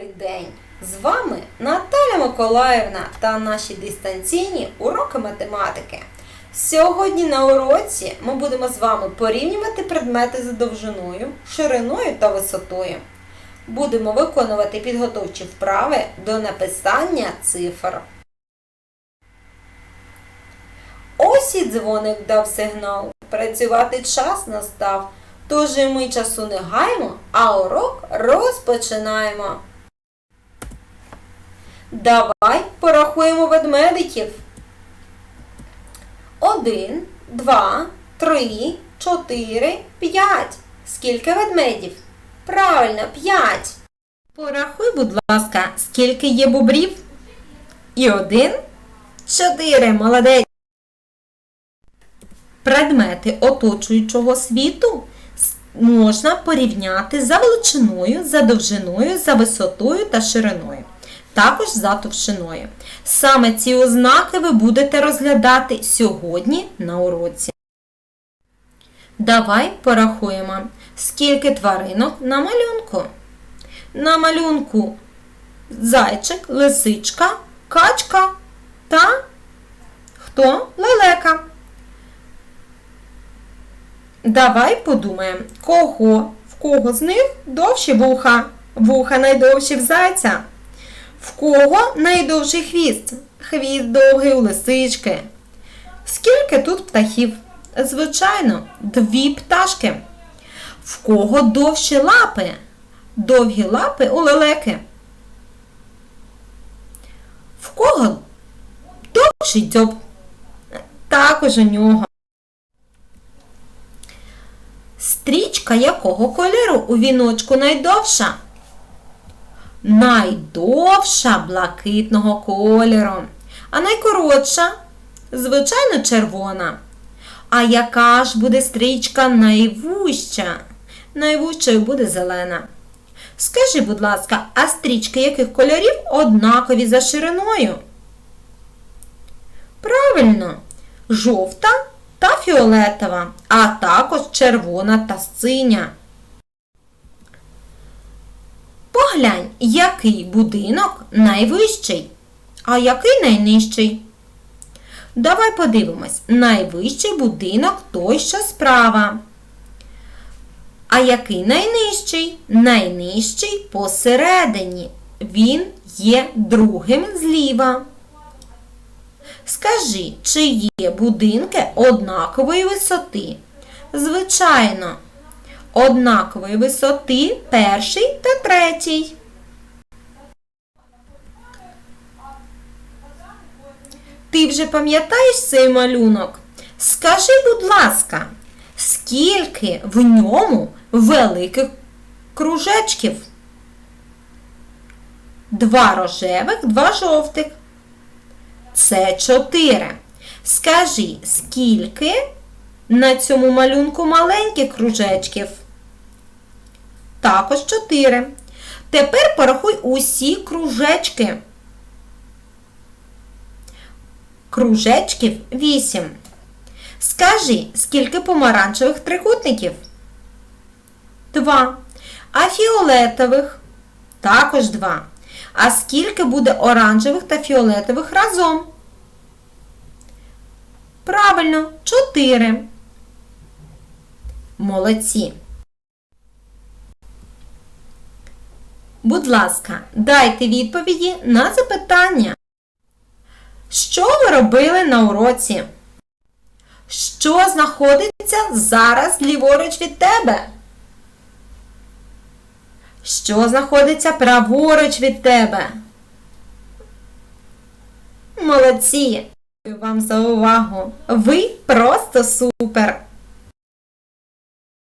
Добрий день! З вами Наталя Миколаївна та наші дистанційні уроки математики. Сьогодні на уроці ми будемо з вами порівнювати предмети за довжиною, шириною та висотою. Будемо виконувати підготовчі вправи до написання цифр. Ось і дзвоник дав сигнал. Працювати час настав. Тож і ми часу не гаємо, а урок розпочинаємо. Давай порахуємо ведмедиків. Один, два, три, чотири, п'ять. Скільки ведмедів? Правильно, п'ять. Порахуй, будь ласка, скільки є бобрів? І один, чотири, молодець. Предмети оточуючого світу можна порівняти за величиною, за довжиною, за висотою та шириною, також за товщиною. Саме ці ознаки ви будете розглядати сьогодні на уроці. Давай порахуємо, скільки тваринок на малюнку. На малюнку зайчик, лисичка, качка та хто? Лелека. Давай подумаємо, кого, в кого з них довші вуха? Вуха найдовші в зайця. Кого найдовший хвіст? Хвіст довгий у лисички. Скільки тут птахів? Звичайно, дві пташки. В кого довші лапи? Довгі лапи у лелеки. В кого довший дзьоб? Також у нього. Стрічка якого кольору у віночку найдовша? Найдовша блакитного кольору. А найкоротша, звичайно, червона. А яка ж буде стрічка найвуща? Найвущою буде зелена. Скажи, будь ласка, а стрічки яких кольорів однакові за шириною? Правильно, жовта та фіолетова, а також червона та синя. Поглянь, який будинок найвищий, а який найнижчий. Давай подивимось, найвищий будинок той, що справа. А який найнижчий? Найнижчий посередині. Він є другим зліва. Скажи, чи є будинки однакової висоти? Звичайно, однакової висоти перший та третій. Ти вже пам'ятаєш цей малюнок? Скажи, будь ласка, скільки в ньому великих кружечків? Два рожевих, два жовтих. Це 4. Скажи, скільки на цьому малюнку маленьких кружечків? Також 4. Тепер порахуй усі кружечки. Кружечків 8. Скажи, скільки помаранчевих трикутників? 2. А фіолетових? Також 2. А скільки буде оранжевих та фіолетових разом? Правильно, 4. Молодці. Будь ласка, дайте відповіді на запитання. Що ви робили на уроці? Що знаходиться зараз ліворуч від тебе? Що знаходиться праворуч від тебе? Молодці! Дякую вам за увагу! Ви просто супер!